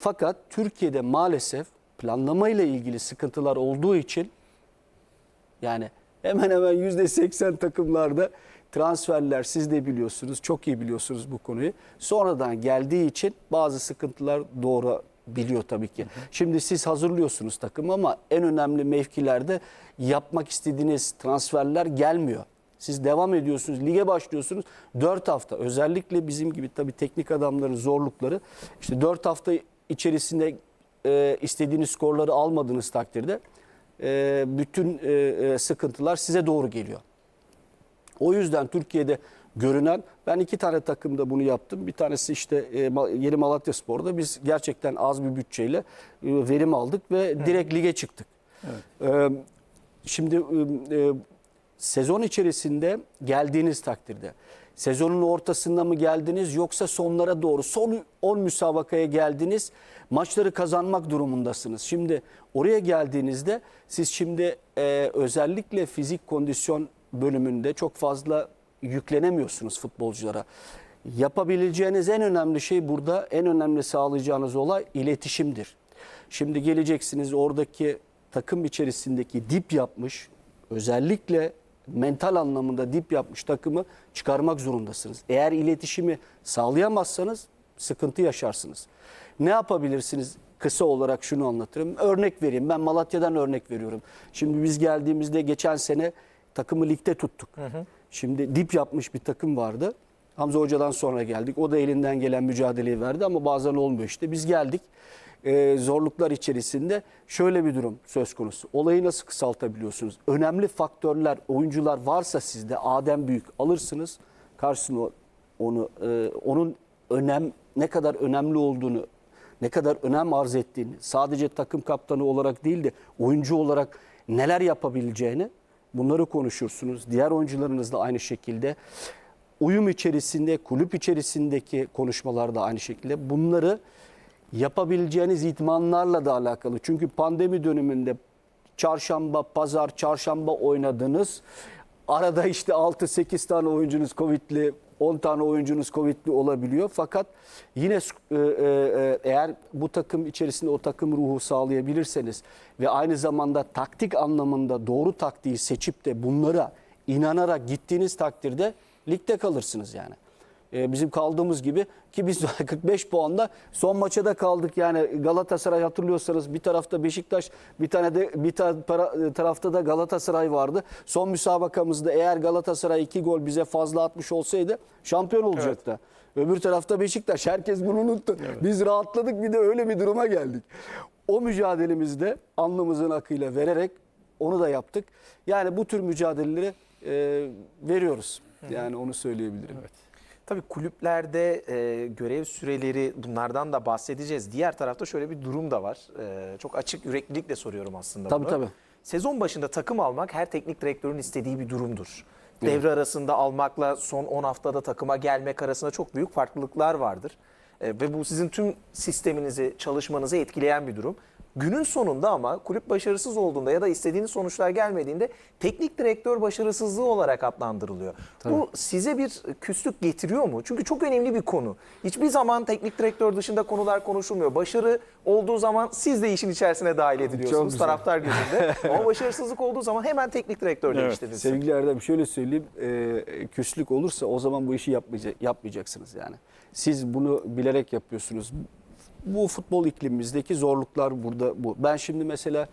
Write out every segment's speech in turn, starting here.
Fakat Türkiye'de maalesef planlama ile ilgili sıkıntılar olduğu için yani hemen hemen yüzde 80 takımlarda transferler siz de biliyorsunuz, çok iyi biliyorsunuz bu konuyu. Sonradan geldiği için bazı sıkıntılar doğru biliyor tabii ki. Şimdi siz hazırlıyorsunuz takım ama en önemli mevkilerde yapmak istediğiniz transferler gelmiyor. Siz devam ediyorsunuz, lige başlıyorsunuz. 4 hafta özellikle bizim gibi tabii teknik adamların zorlukları işte 4 hafta içerisinde e, istediğiniz skorları almadığınız takdirde e, bütün e, e, sıkıntılar size doğru geliyor. O yüzden Türkiye'de görünen ben iki tane takımda bunu yaptım. Bir tanesi işte e, Yeni Malatya Spor'da biz gerçekten az bir bütçeyle e, verim aldık ve direkt lige çıktık. E, Şimdi e, sezon içerisinde geldiğiniz takdirde sezonun ortasında mı geldiniz yoksa sonlara doğru son 10 müsabakaya geldiniz maçları kazanmak durumundasınız. Şimdi oraya geldiğinizde siz şimdi e, özellikle fizik kondisyon bölümünde çok fazla yüklenemiyorsunuz futbolculara. Yapabileceğiniz en önemli şey burada en önemli sağlayacağınız olay iletişimdir. Şimdi geleceksiniz oradaki takım içerisindeki dip yapmış özellikle mental anlamında dip yapmış takımı çıkarmak zorundasınız. Eğer iletişimi sağlayamazsanız sıkıntı yaşarsınız. Ne yapabilirsiniz? Kısa olarak şunu anlatırım. Örnek vereyim. Ben Malatya'dan örnek veriyorum. Şimdi biz geldiğimizde geçen sene takımı ligde tuttuk. Şimdi dip yapmış bir takım vardı. Hamza Hoca'dan sonra geldik. O da elinden gelen mücadeleyi verdi ama bazen olmuyor işte. Biz geldik. Ee, zorluklar içerisinde şöyle bir durum söz konusu. Olayı nasıl kısaltabiliyorsunuz? Önemli faktörler, oyuncular varsa sizde Adem Büyük alırsınız. Karşısına onu e, onun önem ne kadar önemli olduğunu, ne kadar önem arz ettiğini, sadece takım kaptanı olarak değil de oyuncu olarak neler yapabileceğini bunları konuşursunuz. Diğer oyuncularınız da aynı şekilde uyum içerisinde, kulüp içerisindeki konuşmalar da aynı şekilde bunları yapabileceğiniz itmanlarla da alakalı. Çünkü pandemi döneminde çarşamba, pazar, çarşamba oynadınız. Arada işte 6-8 tane oyuncunuz Covid'li, 10 tane oyuncunuz Covid'li olabiliyor. Fakat yine e, e, e, eğer bu takım içerisinde o takım ruhu sağlayabilirseniz ve aynı zamanda taktik anlamında doğru taktiği seçip de bunlara inanarak gittiğiniz takdirde ligde kalırsınız yani. Ee, bizim kaldığımız gibi ki biz 45 puanda son maça da kaldık yani Galatasaray hatırlıyorsanız bir tarafta Beşiktaş bir tane de bir ta- para- tarafta da Galatasaray vardı. Son müsabakamızda eğer Galatasaray 2 gol bize fazla atmış olsaydı şampiyon olacaktı. Öbür tarafta Beşiktaş. Herkes bunu unuttu. Biz rahatladık bir de öyle bir duruma geldik. O mücadelemizde alnımızın akıyla vererek onu da yaptık. Yani bu tür mücadeleleri e, veriyoruz. Yani onu söyleyebilirim. Tabii kulüplerde e, görev süreleri bunlardan da bahsedeceğiz. Diğer tarafta şöyle bir durum da var. E, çok açık yüreklilikle soruyorum aslında Tabii, bunu. tabii. Sezon başında takım almak her teknik direktörün istediği bir durumdur. Devre arasında almakla son 10 haftada takıma gelmek arasında çok büyük farklılıklar vardır. E, ve bu sizin tüm sisteminizi, çalışmanızı etkileyen bir durum. Günün sonunda ama kulüp başarısız olduğunda ya da istediğiniz sonuçlar gelmediğinde teknik direktör başarısızlığı olarak adlandırılıyor. Bu size bir küslük getiriyor mu? Çünkü çok önemli bir konu. Hiçbir zaman teknik direktör dışında konular konuşulmuyor. Başarı olduğu zaman siz de işin içerisine dahil ediliyorsunuz taraftar gözünde. ama başarısızlık olduğu zaman hemen teknik direktör değiştirilsin. Sevgili Erdem şöyle söyleyeyim. E, küslük olursa o zaman bu işi yapmayacak, yapmayacaksınız yani. Siz bunu bilerek yapıyorsunuz. Bu futbol iklimimizdeki zorluklar burada bu. Ben şimdi mesela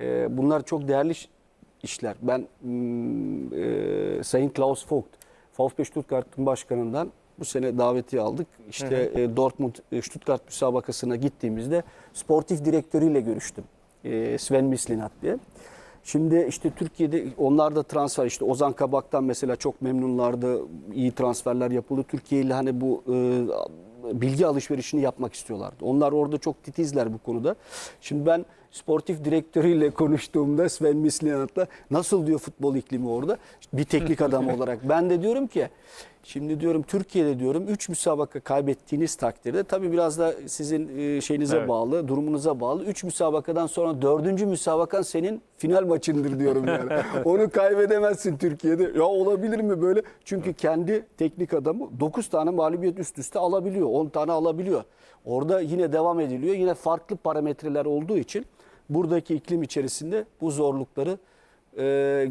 e, bunlar çok değerli iş- işler. Ben mm, e, Sayın Klaus Vogt, VfB Stuttgart'ın başkanından bu sene daveti aldık. İşte e, Dortmund e, Stuttgart müsabakasına gittiğimizde sportif direktörüyle görüştüm. E, Sven Mislinat diye. Şimdi işte Türkiye'de onlar da transfer işte Ozan Kabak'tan mesela çok memnunlardı. İyi transferler yapıldı. Türkiye ile hani bu e, bilgi alışverişini yapmak istiyorlardı. Onlar orada çok titizler bu konuda. Şimdi ben sportif direktörüyle konuştuğumda Sven Mislinat'la nasıl diyor futbol iklimi orada? Bir teknik adam olarak. Ben de diyorum ki Şimdi diyorum Türkiye'de diyorum 3 müsabaka kaybettiğiniz takdirde tabii biraz da sizin e, şeyinize Evet. bağlı, durumunuza bağlı. 3 müsabakadan sonra 4. müsabakan senin final maçındır diyorum yani. Onu kaybedemezsin Türkiye'de. Ya olabilir mi böyle? Çünkü kendi teknik adamı 9 tane mağlubiyet üst üste alabiliyor. 10 tane alabiliyor. Orada yine devam ediliyor. Yine farklı parametreler olduğu için buradaki iklim içerisinde bu zorlukları e,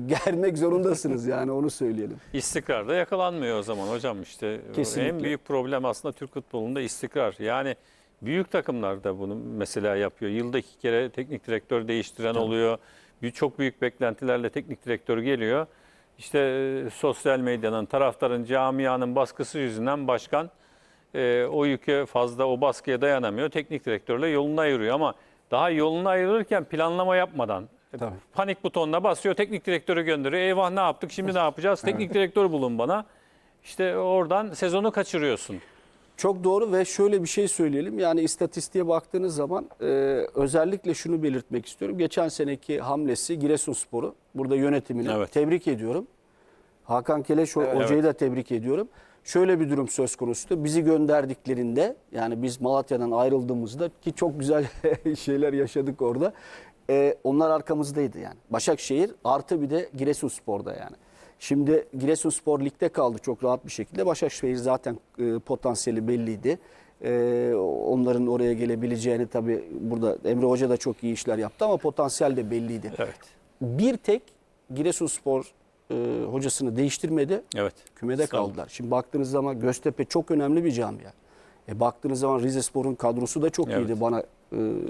germek zorundasınız yani onu söyleyelim. İstikrar da yakalanmıyor o zaman hocam işte. Kesinlikle. En büyük problem aslında Türk futbolunda istikrar. Yani büyük takımlar da bunu mesela yapıyor. Yılda iki kere teknik direktör değiştiren oluyor. Bir- Çok büyük beklentilerle teknik direktör geliyor. İşte e, sosyal medyanın, taraftarın, camianın baskısı yüzünden başkan e, o yüke fazla o baskıya dayanamıyor. Teknik direktörle yolunu ayırıyor ama daha yolunu ayırırken planlama yapmadan e, Tabii. panik butonuna basıyor. Teknik direktörü gönderiyor. Eyvah ne yaptık şimdi ne yapacağız? Teknik direktör bulun bana. İşte oradan sezonu kaçırıyorsun. Çok doğru ve şöyle bir şey söyleyelim. Yani istatistiğe baktığınız zaman e, özellikle şunu belirtmek istiyorum. Geçen seneki hamlesi Giresunspor'u. Burada yönetimini Evet. tebrik ediyorum. Hakan Keleş Evet. hocayı da tebrik ediyorum. Şöyle bir durum söz konusu. Bizi gönderdiklerinde yani biz Malatya'dan ayrıldığımızda ki çok güzel şeyler yaşadık orada. E, onlar arkamızdaydı yani. Başakşehir artı bir de Giresunspor'da yani. Şimdi Giresunspor ligde kaldı çok rahat bir şekilde. Başakşehir zaten e, potansiyeli belliydi. E, onların oraya gelebileceğini tabii burada Emre Hoca da çok iyi işler yaptı ama potansiyel de belliydi. Evet. Bir tek Giresunspor e, hocasını değiştirmedi. Evet. Kümede kaldılar. Şimdi baktığınız zaman Göztepe çok önemli bir camia. E baktığınız zaman Rizespor'un kadrosu da çok Evet. iyiydi bana e,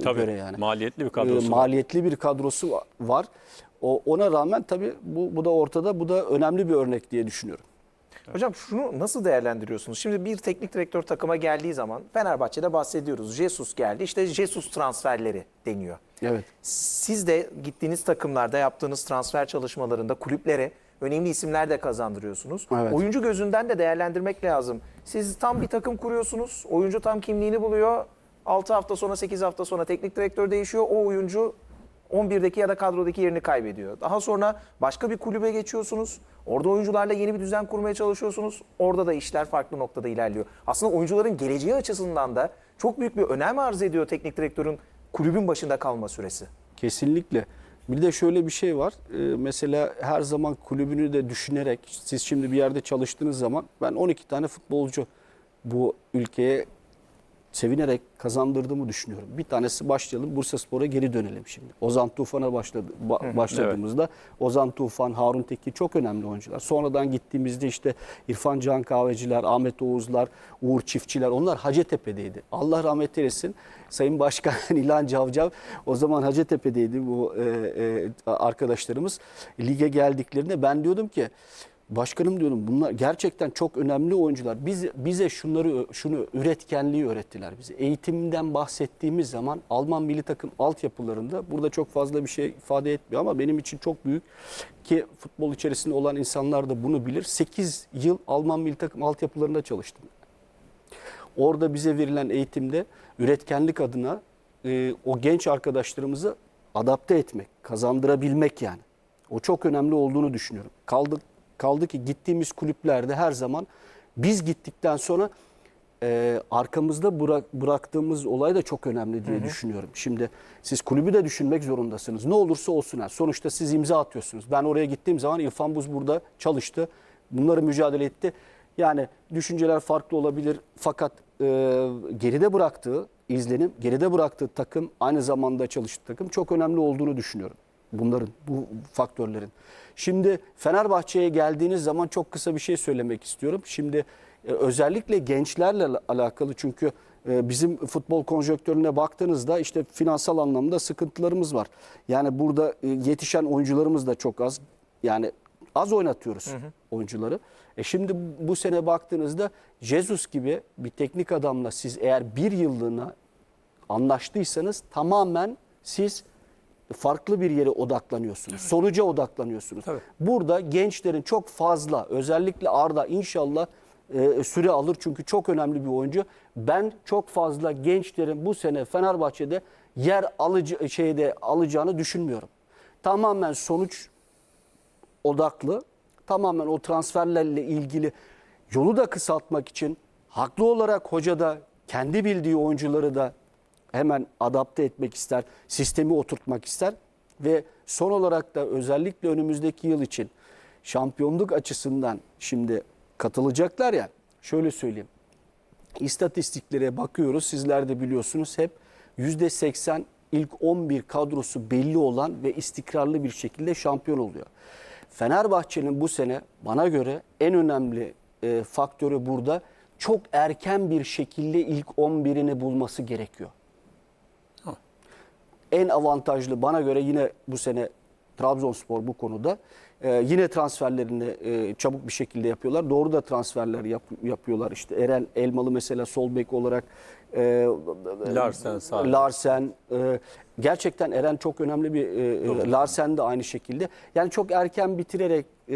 Tabii. göre yani. Maliyetli bir E, kadrosu. var. maliyetli bir kadrosu va- var. O ona rağmen tabii bu bu da ortada. Bu da önemli bir örnek diye düşünüyorum. Hocam şunu nasıl değerlendiriyorsunuz? Şimdi bir teknik direktör takıma geldiği zaman Fenerbahçe'de bahsediyoruz. Jesus geldi. İşte Jesus transferleri deniyor. Evet. Siz de gittiğiniz takımlarda yaptığınız transfer çalışmalarında kulüplere önemli isimler de kazandırıyorsunuz. Evet. Oyuncu gözünden de değerlendirmek lazım. Siz tam bir takım kuruyorsunuz. Oyuncu tam kimliğini buluyor. 6 hafta sonra 8 hafta sonra teknik direktör değişiyor. O oyuncu 11'deki ya da kadrodaki yerini kaybediyor. Daha sonra başka bir kulübe geçiyorsunuz. Orada oyuncularla yeni bir düzen kurmaya çalışıyorsunuz. Orada da işler farklı noktada ilerliyor. Aslında oyuncuların geleceği açısından da çok büyük bir önem arz ediyor teknik direktörün kulübün başında kalma süresi. Kesinlikle. Bir de şöyle bir şey var. Ee, mesela her zaman kulübünü de düşünerek siz şimdi bir yerde çalıştığınız zaman ben 12 tane futbolcu bu ülkeye sevinerek kazandırdığımı düşünüyorum. Bir tanesi başlayalım Bursaspor'a geri dönelim şimdi. Ozan Tufan'a başladı ba- başladığımızda Ozan Tufan, Harun Tekin çok önemli oyuncular. Sonradan gittiğimizde işte İrfan Can Kahveciler, Ahmet Oğuzlar, Uğur Çiftçiler onlar Hacettepe'deydi. Allah rahmet eylesin. Sayın Başkan İlhan Cavcav o zaman Hacettepe'deydi bu e, e, arkadaşlarımız. Lige geldiklerinde ben diyordum ki Başkanım diyorum bunlar gerçekten çok önemli oyuncular. Biz bize şunları şunu üretkenliği öğrettiler bize. Eğitimden bahsettiğimiz zaman Alman milli takım altyapılarında burada çok fazla bir şey ifade etmiyor ama benim için çok büyük ki futbol içerisinde olan insanlar da bunu bilir. 8 yıl Alman milli takım altyapılarında çalıştım. Orada bize verilen eğitimde üretkenlik adına e, o genç arkadaşlarımızı adapte etmek, kazandırabilmek yani. O çok önemli olduğunu düşünüyorum. Kaldı, kaldı ki gittiğimiz kulüplerde her zaman biz gittikten sonra e, arkamızda bırak, bıraktığımız olay da çok önemli diye düşünüyorum. Şimdi siz kulübü de düşünmek zorundasınız. Ne olursa olsun. yani. Sonuçta siz imza atıyorsunuz. Ben oraya gittiğim zaman İrfan Buz burada çalıştı. Bunları mücadele etti. Yani düşünceler farklı olabilir fakat e, geride bıraktığı izlenim, geride bıraktığı takım aynı zamanda çalıştığı takım çok önemli olduğunu düşünüyorum. Bunların, bu faktörlerin. Şimdi Fenerbahçe'ye geldiğiniz zaman çok kısa bir şey söylemek istiyorum. Şimdi e, özellikle gençlerle al- alakalı çünkü e, bizim futbol konjonktürüne baktığınızda işte finansal anlamda sıkıntılarımız var. Yani burada e, yetişen oyuncularımız da çok az. Yani az oynatıyoruz oyuncuları. E şimdi bu sene baktığınızda Jesus gibi bir teknik adamla siz eğer bir yıllığına anlaştıysanız tamamen siz farklı bir yere odaklanıyorsunuz. Sonuca odaklanıyorsunuz. Tabii. Burada gençlerin çok fazla özellikle Arda inşallah e, süre alır çünkü çok önemli bir oyuncu. Ben çok fazla gençlerin bu sene Fenerbahçe'de yer alıcı şeyde alacağını düşünmüyorum. Tamamen sonuç odaklı. Tamamen o transferlerle ilgili yolu da kısaltmak için haklı olarak hoca da kendi bildiği oyuncuları da hemen adapte etmek ister, sistemi oturtmak ister ve son olarak da özellikle önümüzdeki yıl için şampiyonluk açısından şimdi katılacaklar ya şöyle söyleyeyim. istatistiklere bakıyoruz. Sizler de biliyorsunuz hep %80 ilk 11 kadrosu belli olan ve istikrarlı bir şekilde şampiyon oluyor. Fenerbahçe'nin bu sene bana göre en önemli e, faktörü burada çok erken bir şekilde ilk 11'ini bulması gerekiyor. En avantajlı bana göre yine bu sene Trabzonspor bu konuda. Ee, yine transferlerini e, çabuk bir şekilde yapıyorlar. Doğru da transferler yap- yapıyorlar. İşte Eren Elmalı mesela sol bek olarak e, Larsen, sağ. Larsen e, gerçekten Eren çok önemli bir e, Larsen de aynı şekilde. Yani çok erken bitirerek e,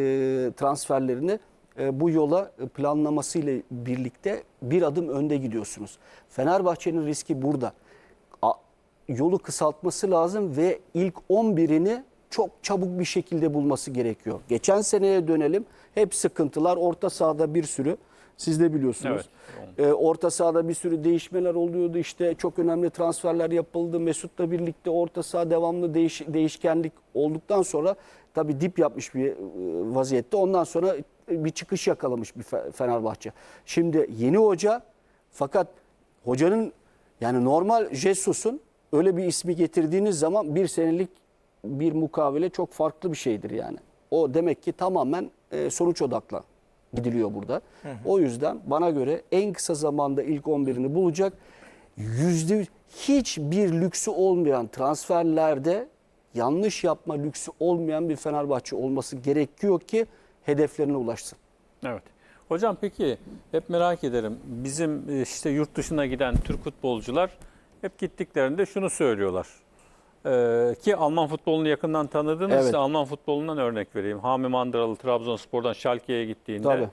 transferlerini e, bu yola planlamasıyla birlikte bir adım önde gidiyorsunuz. Fenerbahçe'nin riski burada. Yolu kısaltması lazım ve ilk 11'ini çok çabuk bir şekilde bulması gerekiyor. Geçen seneye dönelim. Hep sıkıntılar. Orta sahada bir sürü. Siz de biliyorsunuz. Ee, orta sahada bir sürü değişmeler oluyordu. İşte çok önemli transferler yapıldı. Mesut'la birlikte orta saha devamlı değiş, değişkenlik olduktan sonra tabii dip yapmış bir e, vaziyette. Ondan sonra bir çıkış yakalamış bir Fe- Fenerbahçe. Şimdi yeni hoca fakat hocanın yani normal Jesus'un öyle bir ismi getirdiğiniz zaman bir senelik bir mukavele çok farklı bir şeydir yani. O demek ki tamamen e, sonuç odaklı gidiliyor burada. O yüzden bana göre en kısa zamanda ilk 11'ini bulacak. Yüzde yüz- hiçbir lüksü olmayan transferlerde yanlış yapma lüksü olmayan bir Fenerbahçe olması gerekiyor ki hedeflerine ulaşsın. Evet. Hocam peki hep merak ederim. Bizim e, işte yurt dışına giden Türk futbolcular hep gittiklerinde şunu söylüyorlar. Ee, ki Alman futbolunu yakından tanıdınız. Evet. Alman futbolundan örnek vereyim. Hami Mandıralı Trabzonspor'dan Schalke'ye gittiğinde Tabii.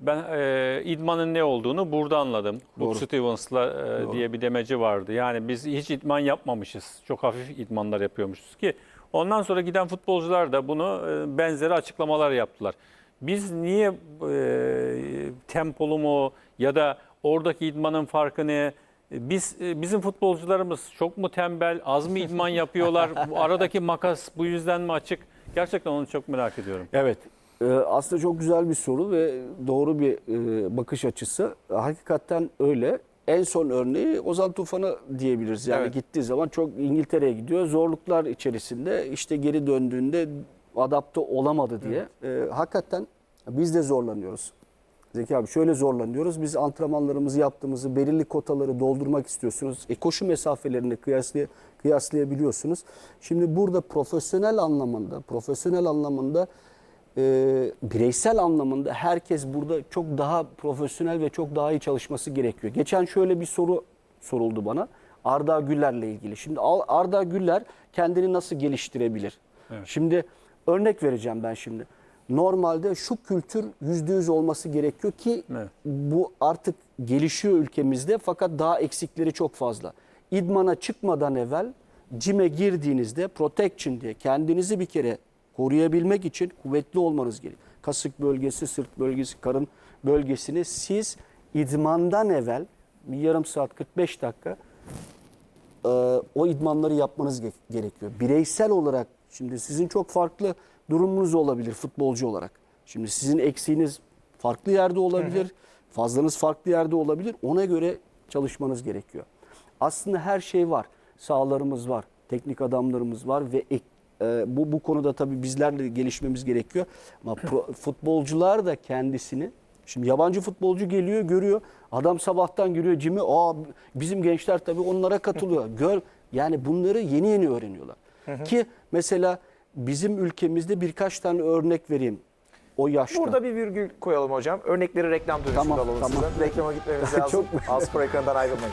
ben e, idmanın ne olduğunu burada anladım. Doğru. Bob Stevens'la e, Doğru. diye bir demeci vardı. Yani biz hiç idman yapmamışız. Çok hafif idmanlar yapıyormuşuz ki ondan sonra giden futbolcular da bunu e, benzeri açıklamalar yaptılar. Biz niye e, tempolu mu ya da oradaki idmanın farkı ne? Biz e, bizim futbolcularımız çok mu tembel, az mı idman yapıyorlar? Bu aradaki makas bu yüzden mi açık? Gerçekten onu çok merak ediyorum. Evet. Ee, aslında çok güzel bir soru ve doğru bir e, bakış açısı. Hakikaten öyle. En son örneği Ozan Tufan'ı diyebiliriz. Yani Evet. gittiği zaman çok İngiltere'ye gidiyor. Zorluklar içerisinde işte geri döndüğünde adapte olamadı diye. Ee, hakikaten biz de zorlanıyoruz. Zeki abi şöyle zorlanıyoruz. Biz antrenmanlarımızı yaptığımızı belirli kotaları doldurmak istiyorsunuz. E, koşu mesafelerini kıyaslay kıyaslayabiliyorsunuz. Şimdi burada profesyonel anlamında, profesyonel anlamında e, bireysel anlamında herkes burada çok daha profesyonel ve çok daha iyi çalışması gerekiyor. Geçen şöyle bir soru soruldu bana. Arda Güler'le ilgili. Şimdi Arda Güler kendini nasıl geliştirebilir? Şimdi örnek vereceğim ben şimdi. Normalde şu kültür yüzde yüz olması gerekiyor ki Evet. bu artık gelişiyor ülkemizde fakat daha eksikleri çok fazla. İdmana çıkmadan evvel cime girdiğinizde protection diye kendinizi bir kere koruyabilmek için kuvvetli olmanız gerekiyor. Kasık bölgesi, sırt bölgesi, karın bölgesini siz idmandan evvel bir yarım saat 45 dakika e, o idmanları yapmanız ge- gerekiyor. Bireysel olarak şimdi sizin çok farklı durumunuz olabilir futbolcu olarak. Şimdi sizin eksiğiniz farklı yerde olabilir, fazlanız farklı yerde olabilir. Ona göre çalışmanız gerekiyor. Aslında her şey var. Sahalarımız var, teknik adamlarımız var ve ek- e, bu bu konuda tabii bizlerle gelişmemiz gerekiyor. Ama pro- futbolcular da kendisini Şimdi yabancı futbolcu geliyor, görüyor. Adam sabahtan giriyor cimi. Aa bizim gençler tabii onlara katılıyor. Gör yani bunları yeni yeni öğreniyorlar. Ki mesela bizim ülkemizde birkaç tane örnek vereyim. O yaşta. Burada bir virgül koyalım hocam. Örnekleri reklam dönüşünde Tamam, alalım tamam. sizden. Reklama gitmemiz lazım. Çok- Az ekranından ayrılmayın.